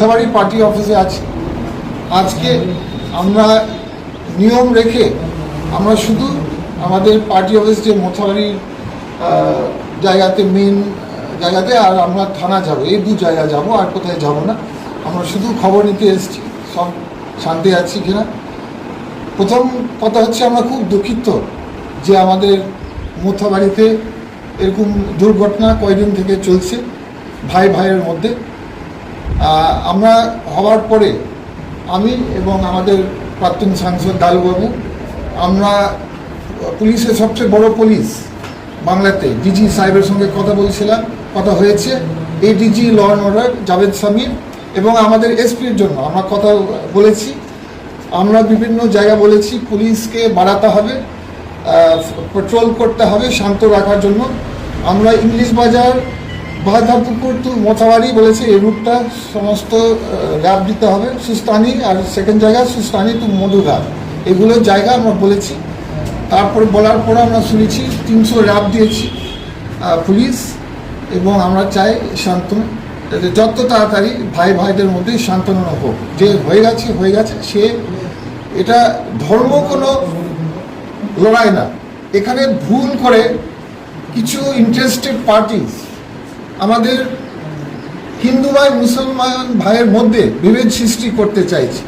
Mothabari party অফিসে আছি। আজকে আমরা নিয়ম রেখে আমরা শুধু আমাদের পার্টি অফিস যে মোথাবাড়ির জায়গাতে মেন জায়গাতে আর আমরা থানা যাব। এই দু জায়গা যাব, আর কোথায় যাব না। আমরা শুধু খবর নিতে এসেছি। সব শান্তি আছি কিনা? প্রথম কথা হচ্ছে আমরা খুব দুঃখিত যে আমাদের মোথাবাড়িতে এরকম দুর্ঘটনা কয়দিন থেকে চলছে ভাই ভাইয়ের মধ্যে। আমরা হওয়ার পরে আমি এবং আমাদের প্রাক্তন সাংসদ দালুবাবু, আমরা পুলিশের সবচেয়ে বড় পুলিশ বাংলাতে ডিজি সাহেবের সঙ্গে কথা বলছিলাম, কথা হয়েছে। এই DG law and order Javed Samir এবং আমাদের এসপির জন্য আমরা কথা বলেছি। আমরা বিভিন্ন জায়গা বলেছি, পুলিশকে বাড়াতে হবে পেট্রোল করতে হবে, শান্ত রাখার জন্য। আমরা ইংলিশ বাজার বাহাদারপুকুর টু মোথাবাড়ি বলেছে, এই রুটটা সমস্ত র্যাপ দিতে হবে। সুস্তানি আর সেকেন্ড জায়গা সুস্তানি টু মধুঘাট এগুলো জায়গা আমরা বলেছি। তারপর বলার পর আমরা শুনেছি তিনশো র্যাপ দিয়েছি পুলিশ এবং আমরা চাই শান্তন যত তাড়াতাড়ি ভাই ভাইদের মধ্যে শান্তনা হোক। যে হয়ে গেছে হয়ে গেছে, সে এটা ধর্ম কোনো লড়াই না। এখানে ভুল করে কিছু ইন্টারেস্টেড পার্টিস আমাদের হিন্দু ভাই, মুসলমান ভাইয়ের মধ্যে বিভেদ সৃষ্টি করতে চাইছে।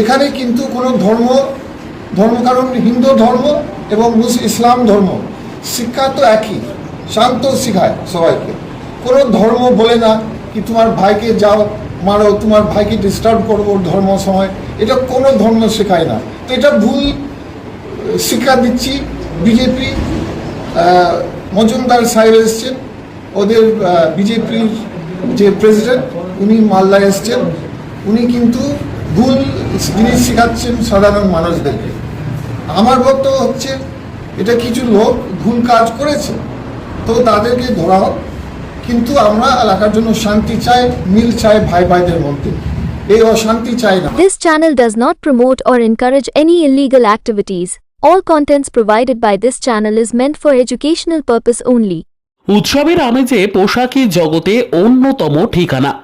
এখানে কিন্তু কোনো ধর্ম ধর্ম কারণ হিন্দু ধর্ম এবং ইসলাম ধর্ম, শিক্ষা তো একই, শান্ত শিখায় সবাইকে। কোনো ধর্ম বলে না কি তোমার ভাইকে যাও, মারো, তোমার ভাইকে ডিস্টার্ব করব ধর্ম সময়। এটা কোনো ধর্ম শেখায় না। তো এটা ভুল শিক্ষা দিচ্ছি। বিজেপি মজুমদার সাহেব এসছেন। ওদের বিজেপির যে প্রেসিডেন্ট উনি মালদায় এসছেন। উনি কিন্তু ভুল জিনিস শেখাচ্ছেন সাধারণ মানুষদেরকে। আমার বক্তব্য হচ্ছে, এটা কিছু লোক ভুল কাজ করেছে, তো তাদেরকে ধরা হোক। কিন্তু আমরা এলাকার জন্য শান্তি চাই, মিল চাই ভাই ভাইদের মধ্যে। এই অশান্তি চাই না। This channel does not promote or encourage any illegal activities. All contents provided by this channel is meant for educational purpose only. উৎসবের আমেজে পোশাকি জগতে অন্যতম ঠিকানা।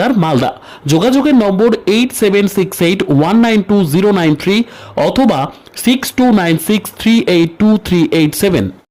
বাজার, মালদা। যোগাযোগের number eight seven six eight one nine two zero nine three অথবা six two nine six three eight two three eight seven